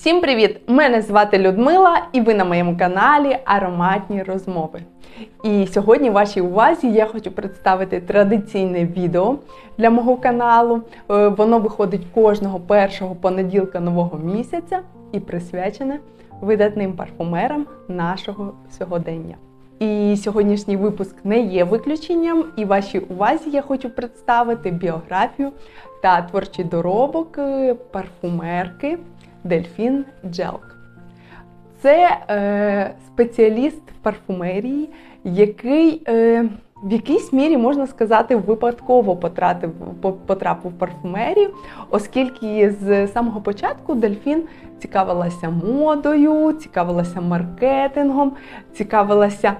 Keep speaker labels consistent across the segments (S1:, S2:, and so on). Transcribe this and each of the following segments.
S1: Всім привіт! Мене звати Людмила, і ви на моєму каналі Ароматні розмови. І сьогодні вашій увазі я хочу представити традиційне відео для мого каналу. Е, Воно виходить кожного першого понеділка нового місяця і присвячене видатним парфумерам нашого сьогодення. І сьогоднішній випуск не є виключенням, і вашій увазі я хочу представити біографію та творчий доробок е, парфумерки Дельфін Джелк. Це е, спеціаліст парфумерії, який е, в якійсь мірі, можна сказати, випадково потратив, потрапив в парфумерію, оскільки з самого початку Дельфін цікавилася модою, цікавилася маркетингом, цікавилася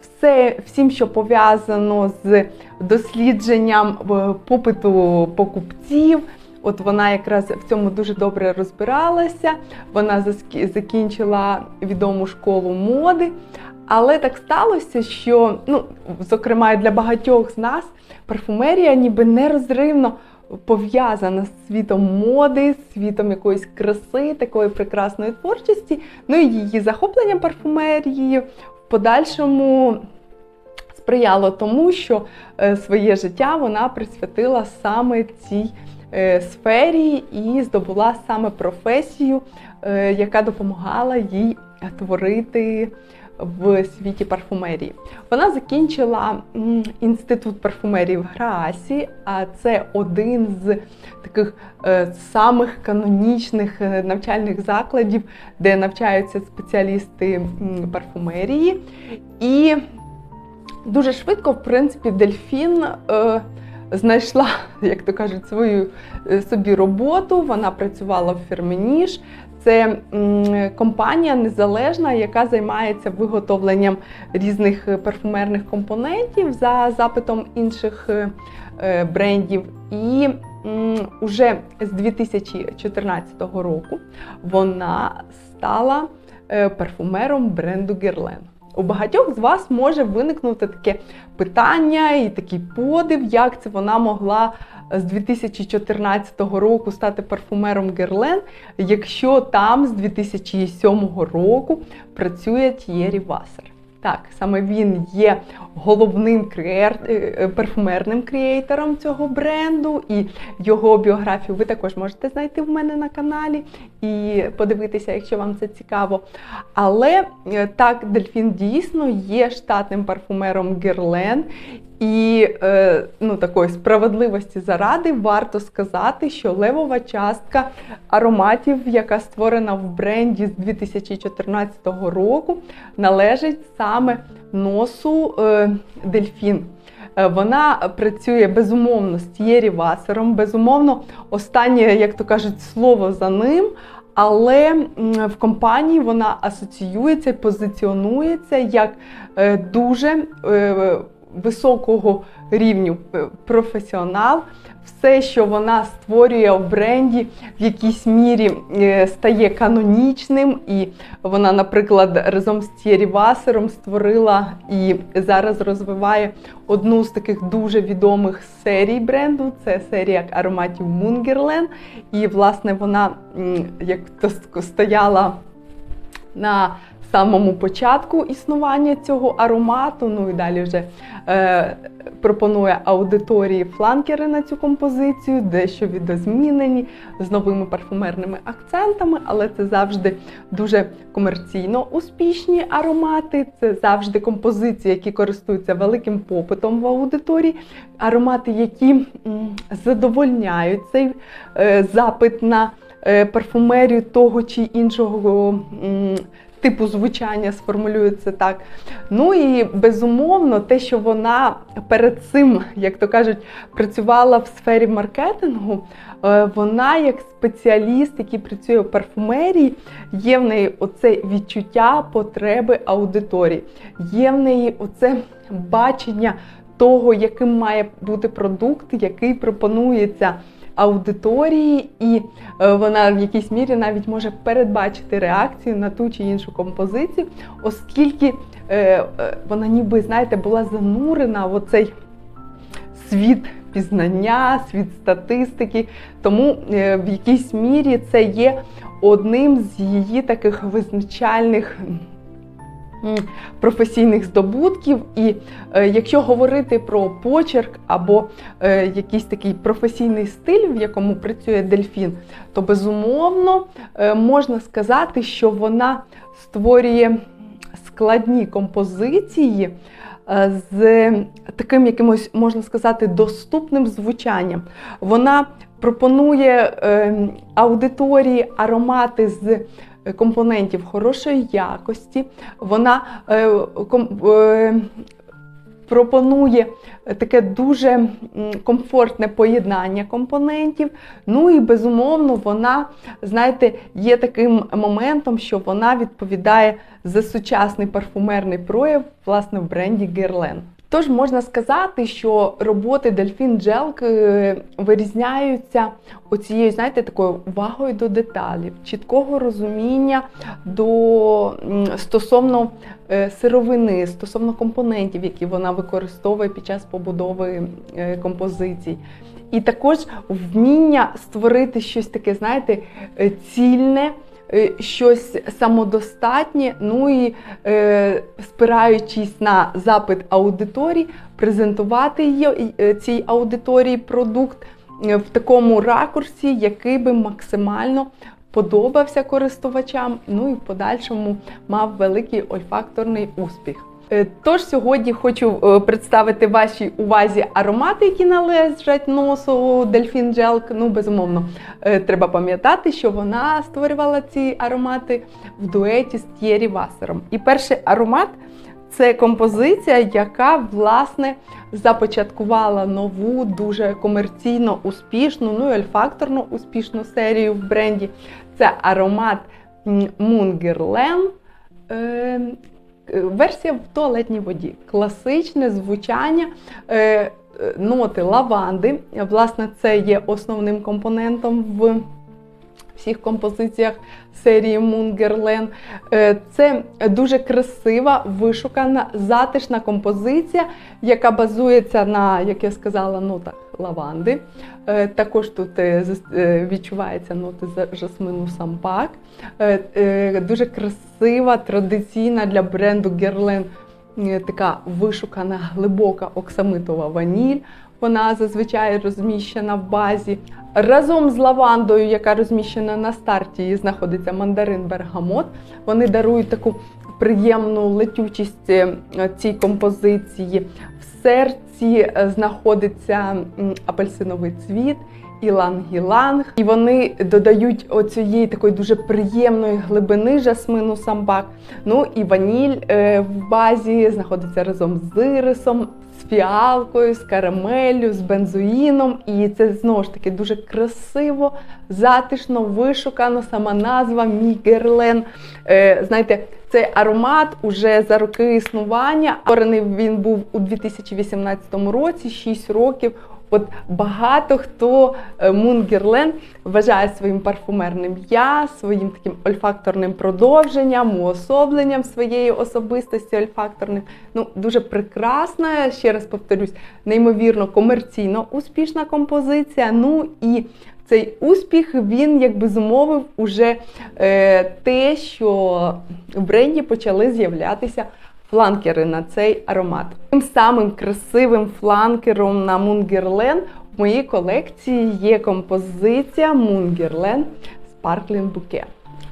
S1: все, всім, що пов'язано з дослідженням е, попиту покупців. От вона якраз в цьому дуже добре розбиралася. Вона закінчила відому школу моди. Але так сталося, що, ну, зокрема, для багатьох з нас парфумерія ніби нерозривно пов'язана з світом моди, з світом якоїсь краси, такої прекрасної творчості. Ну і її захоплення парфумерією в подальшому сприяло тому, що е, своє життя вона присвятила саме цій сфері і здобула саме професію, е, яка допомагала їй творити в світі парфумерії. Вона закінчила інститут парфумерії в Граасі, а це один з таких е, самих канонічних е, навчальних закладів, де навчаються спеціалісти парфумерії. І дуже швидко, в принципі, дельфін е, знайшла, як то кажуть, свою е, собі роботу. Вона працювала в Ферменіш. Це компанія незалежна, яка займається виготовленням різних е, парфумерних компонентів за запитом інших е, брендів. І м, уже з 2014 року вона стала парфумером бренду Guerlain. У багатьох з вас може виникнути таке питання і такий подив, як це вона могла з 2014 року стати парфумером Герлен, якщо там з 2007 року працює Т'єрі Васер. Так, саме він є головним креер... е, парфумерним креатором цього бренду, і його біографію ви також можете знайти в мене на каналі і подивитися, якщо вам це цікаво. Але е, так, Дельфін дійсно є штатним парфумером Герлен. І е, ну, такої справедливості заради варто сказати, що левова частка ароматів, яка створена в бренді з 2014 року, належить саме носу е, Дельфін. Е, Вона працює безумовно з Т'єрі Васером, безумовно, останнє, як то кажуть, слово за ним. Але в компанії вона асоціюється, позиціонується як е, дуже е, високого рівню професіонал. Все, що вона створює в бренді, в якійсь мірі е, стає канонічним, і вона, наприклад, разом з Тєрі Васером створила і зараз розвиває одну з таких дуже відомих серій бренду. Це серія ароматів Мунгерлен. І, власне, вона як то стояла на самому початку існування цього аромату. Ну і далі вже е, пропонує аудиторії фланкери на цю композицію, дещо відозмінені з новими парфумерними акцентами, але це завжди дуже комерційно успішні аромати. Це завжди композиції, які користуються великим попитом в аудиторії, аромати, які м, задовольняють цей е, запит на е, парфумерію того чи іншого. Типу звучання сформулюється так. Ну і безумовно, те, що вона перед цим, як то кажуть, працювала в сфері маркетингу, е, вона як спеціаліст, який працює в парфумерії, є в неї оце відчуття потреби аудиторії, є в неї оце бачення того, яким має бути продукт, який пропонується аудиторії, і е, вона в якійсь мірі навіть може передбачити реакцію на ту чи іншу композицію, оскільки е, е, вона ніби, знаєте, була занурена в оцей світ пізнання, світ статистики. Тому в якійсь мірі це є одним з її таких визначальних. Професійних здобутків, і е, якщо говорити про почерк або е, якийсь такий професійний стиль, в якому працює дельфін, то безумовно е, можна сказати, що вона створює складні композиції з таким якимось, можна сказати, доступним звучанням. Вона пропонує е, аудиторії аромати з компонентів хорошої якості. Вона е, е, пропонує таке дуже комфортне поєднання компонентів. Ну і безумовно, вона, знаєте, є таким моментом, що вона відповідає за сучасний парфумерний прояв власне в бренді Guerlain. Тож можна сказати, що роботи Gel е, вирізняються оцією, знаєте, такою увагою до деталів, чіткого розуміння до стосовно е, сировини, стосовно компонентів, які вона використовує під час побудови е, композицій. І також вміння створити щось таке, знаєте, е, цільне, щось самодостатнє, ну і е, спираючись на запит аудиторії, презентувати її, е, цій аудиторії продукт е, в такому ракурсі, який би максимально подобався користувачам, ну і в подальшому мав великий ольфакторний успіх. Е, Тож сьогодні хочу е, представити вашій увазі аромати, які належать носу Дельфін Джелк. Ну, безумовно, е, треба пам'ятати, що вона створювала ці аромати в дуеті з Т'єрі Васером. І перший аромат це композиція, яка власне започаткувала нову, дуже комерційно успішну, ну і ольфакторно успішну серію в бренді. Це аромат Мунгерлен. Е, версія в туалетній воді. Класичне звучання. Е, е, Ноти лаванди. Власне, це є основним компонентом в всіх композиціях серії Мунгерлен. Е, Це дуже красива, вишукана, затишна композиція, яка базується на, як я сказала, нотах лаванди. Е, Також тут е, відчуваються ноти жасмину сампак. Дуже красива, традиційна для бренду е, така вишукана глибока оксамитова ваніль. Вона зазвичай розміщена в базі. Разом з лавандою, яка розміщена на старті, і знаходиться мандарин бергамот. Вони дарують таку приємну летючість е, цій композиції. В серці е, знаходиться апельсиновий цвіт. Іланг-іланг, і вони додають оцієї такої дуже приємної глибини жасмину самбак. Ну і ваніль е, в базі знаходиться разом з ірисом, фіалкою, з карамеллю, з бензоїном. І це знову ж таки дуже красиво, затишно, вишукано. Сама назва Мігерлен. Е, знаєте, цей аромат уже за роки існування. Створений він був у 2018 році, 6 років. От багато хто е, Мунгерлен вважає своїм парфумерним я, своїм таким ольфакторним продовженням, уособленням своєї особистості ольфакторним. Ну, дуже прекрасна, ще раз повторюсь, неймовірно комерційно успішна композиція. Ну і цей успіх він якби зумовив уже е, те, що в бренді почали з'являтися фланкери на цей аромат. Тим самим красивим фланкером на Мунгерлен в моїй колекції є композиція Мунгерлен Sparkling Bouquet.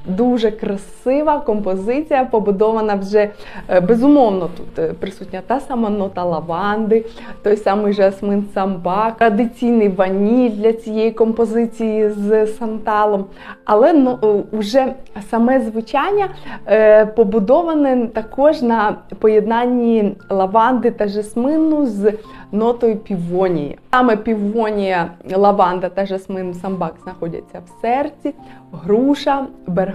S1: Дуже красива композиція, побудована вже е, безумовно тут е, присутня та сама нота лаванди, той самий жасмин самбак, традиційний ваніль для цієї композиції з санталом. Але ну, е, вже саме звучання е, побудоване також на поєднанні лаванди та жасмину з нотою півонії. Саме півонія, лаванда та жасмин самбак знаходяться в серці, груша,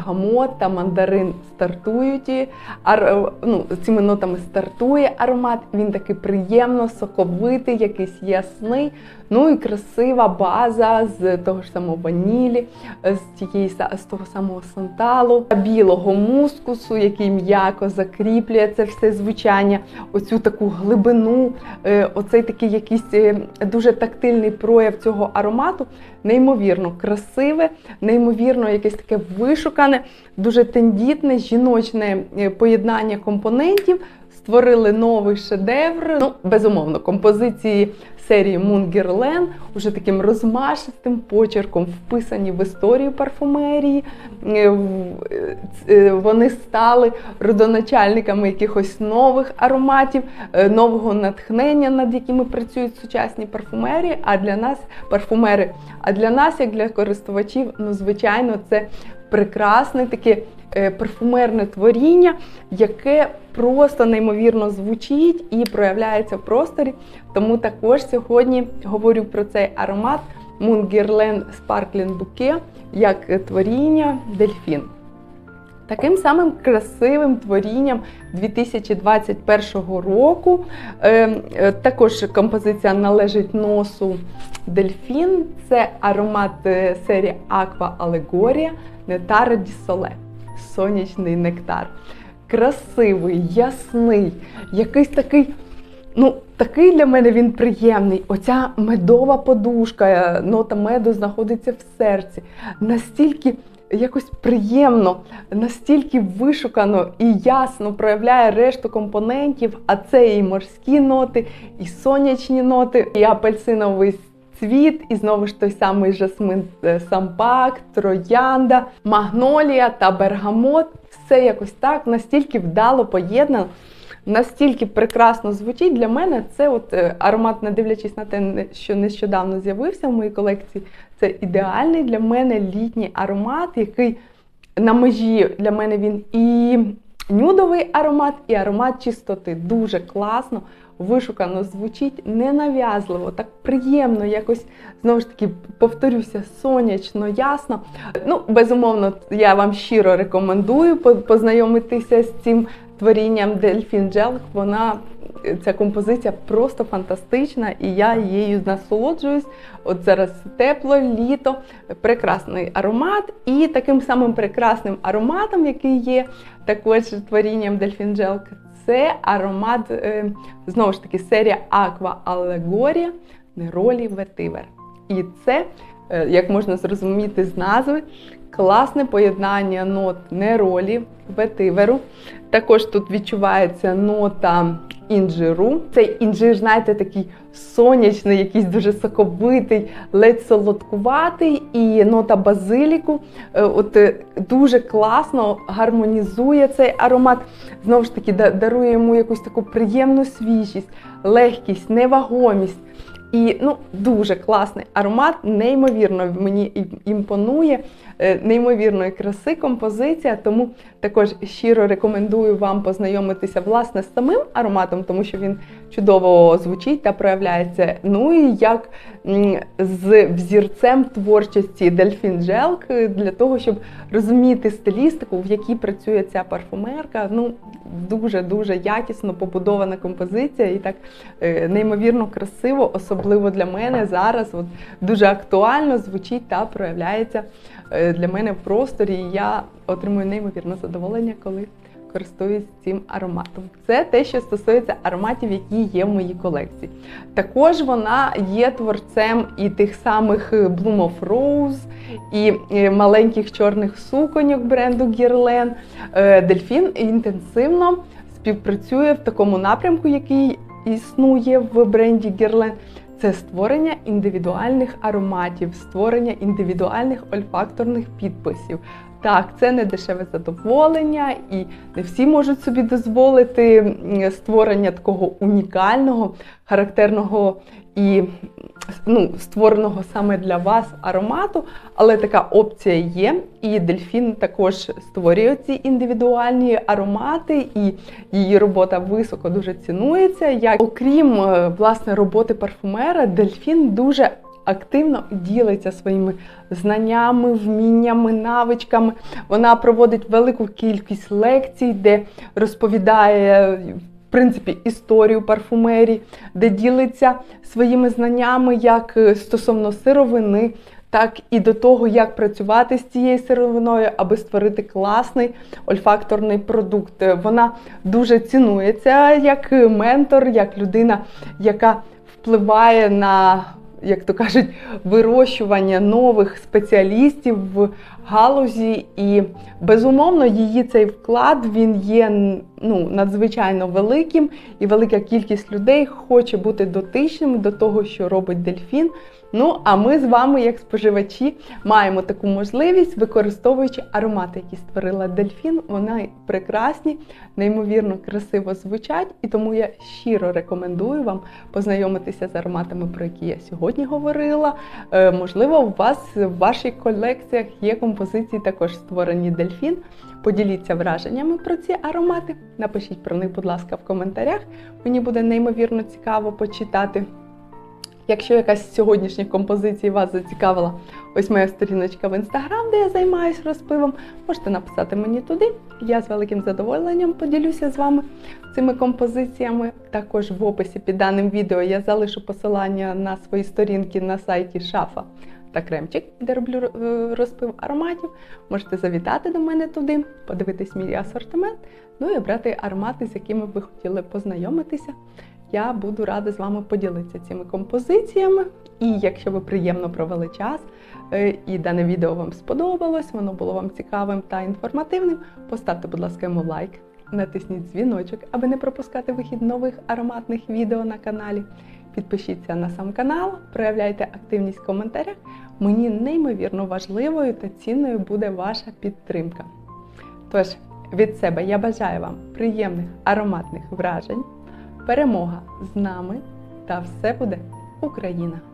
S1: бергамот та мандарин стартують. ар- ну, цими нотами стартує аромат. Він такий приємно соковитий, якийсь ясний. Ну і красива база з того ж самого ванілі, з тієї з того самого санталу, білого мускусу, який м'яко закріплює це все звучання, оцю таку глибину, е, оцей такий якийсь е, дуже тактильний прояв цього аромату. Неймовірно красиве, неймовірно, якесь таке вишукане, дуже тендітне, жіночне е, поєднання компонентів. Створили новий шедевр. Ну, безумовно, композиції серії Мунгерлен уже таким розмашистим почерком вписані в історію парфумерії. Вони стали родоначальниками якихось нових ароматів, нового натхнення, над якими працюють сучасні парфумерії. А для нас парфумери. А для нас, як для користувачів, ну звичайно, це прекрасне таке парфумерне творіння, яке просто неймовірно звучить і проявляється в просторі. Тому також сьогодні говорю про цей аромат Мунгірлен Sparkling Bouquet як творіння дельфін. Таким самим красивим творінням 2021 року. Е, також композиція належить носу Дельфін. Це аромат е, серії Aqua Allegoria Нетара Ді Соле. Сонячний нектар. Красивий, ясний, якийсь такий. Ну, такий для мене він приємний. Оця медова подушка, нота меду знаходиться в серці. Настільки якось приємно, настільки вишукано і ясно проявляє решту компонентів, а це і морські ноти, і сонячні ноти, і апельсиновий цвіт, і знову ж той самий жасмин е, сампак, троянда, магнолія та бергамот. Все якось так настільки вдало поєднано. Настільки прекрасно звучить для мене це от е, аромат, не дивлячись на те, що нещодавно з'явився в моїй колекції. Це ідеальний для мене літній аромат, який на межі для мене він і нюдовий аромат, і аромат чистоти. Дуже класно, вишукано звучить, ненав'язливо, так приємно, якось знову ж таки повторюся, сонячно, ясно. Ну, безумовно, я вам щиро рекомендую познайомитися з цим творінням Дельфін Джел. Вона ця композиція просто фантастична, і я її насолоджуюсь. От зараз тепло, літо, прекрасний аромат. І таким самим прекрасним ароматом, який є також творінням Дельфін Джел, це аромат, е, знову ж таки, серія Aqua Allegoria Неролі Ветивер. І це, е, як можна зрозуміти з назви, класне поєднання нот неролі, ветиверу. Також тут відчувається нота інжиру. Цей інжир, знаєте, такий сонячний, якийсь дуже соковитий, ледь солодкуватий, і нота базиліку. Е, от е, Дуже класно гармонізує цей аромат. Знову ж таки, дарує йому якусь таку приємну свіжість, легкість, невагомість. І ну, дуже класний аромат, неймовірно мені імпонує, неймовірної краси композиція. Тому також щиро рекомендую вам познайомитися власне з самим ароматом, тому що він чудово звучить та проявляється. Ну і як з взірцем творчості Дельфін Джелк для того, щоб розуміти стилістику, в якій працює ця парфумерка. Ну, дуже-дуже якісно побудована композиція і так е, неймовірно красиво, особливо для мене зараз. От Дуже актуально звучить та проявляється е, для мене в просторі. І я отримую неймовірне задоволення, коли користуюсь цим ароматом. Це те, що стосується ароматів, які є в моїй колекції. Також вона є творцем і тих самих Bloom of Rose, і маленьких чорних суконьок бренду Guerlain. Е, Дельфін інтенсивно співпрацює в такому напрямку, який існує в бренді Guerlain. Це створення індивідуальних ароматів, створення індивідуальних ольфакторних підписів. Так, це не дешеве задоволення, і не всі можуть собі дозволити створення такого унікального, характерного і ну, створеного саме для вас аромату, але така опція є. І дельфін також створює ці індивідуальні аромати, і її робота високо дуже цінується. Як окрім е, власне роботи парфумера, дельфін дуже активно ділиться своїми знаннями, вміннями, навичками. Вона проводить велику кількість лекцій, де розповідає принципі історію парфумерії, де ділиться своїми знаннями як е, стосовно сировини, так і до того, як працювати з цією сировиною, аби створити класний ольфакторний продукт. Вона дуже цінується як ментор, як людина, яка впливає на. Як то кажуть, вирощування нових спеціалістів в галузі, і безумовно її цей вклад він є ну, надзвичайно великим, і велика кількість людей хоче бути дотичним до того, що робить дельфін. Ну, а ми з вами, як споживачі, маємо таку можливість, використовуючи аромати, які створила дельфін. Вони прекрасні, неймовірно красиво звучать, і тому я щиро рекомендую вам познайомитися з ароматами, про які я сьогодні говорила. Е, можливо, у вас в ваших колекціях є композиції, також створені дельфін. Поділіться враженнями про ці аромати. Напишіть про них, будь ласка, в коментарях. Мені буде неймовірно цікаво почитати. Якщо якась з сьогоднішніх композицій вас зацікавила, ось моя сторіночка в інстаграм, де я займаюся розпивом, можете написати мені туди. Я з великим задоволенням поділюся з вами цими композиціями. Також в описі під даним відео я залишу посилання на свої сторінки на сайті Шафа та Кремчик, де роблю е, розпив ароматів. Можете завітати до мене туди, подивитись мій асортимент, ну і обрати аромати, з якими ви хотіли познайомитися я буду рада з вами поділитися цими композиціями. І якщо ви приємно провели час е, і дане відео вам сподобалось, воно було вам цікавим та інформативним, поставте, будь ласка, йому лайк, натисніть дзвіночок, аби не пропускати вихід нових ароматних відео на каналі. Підпишіться на сам канал, проявляйте активність в коментарях. Мені неймовірно важливою та цінною буде ваша підтримка. Тож, від себе я бажаю вам приємних ароматних вражень. Перемога з нами та все буде Україна!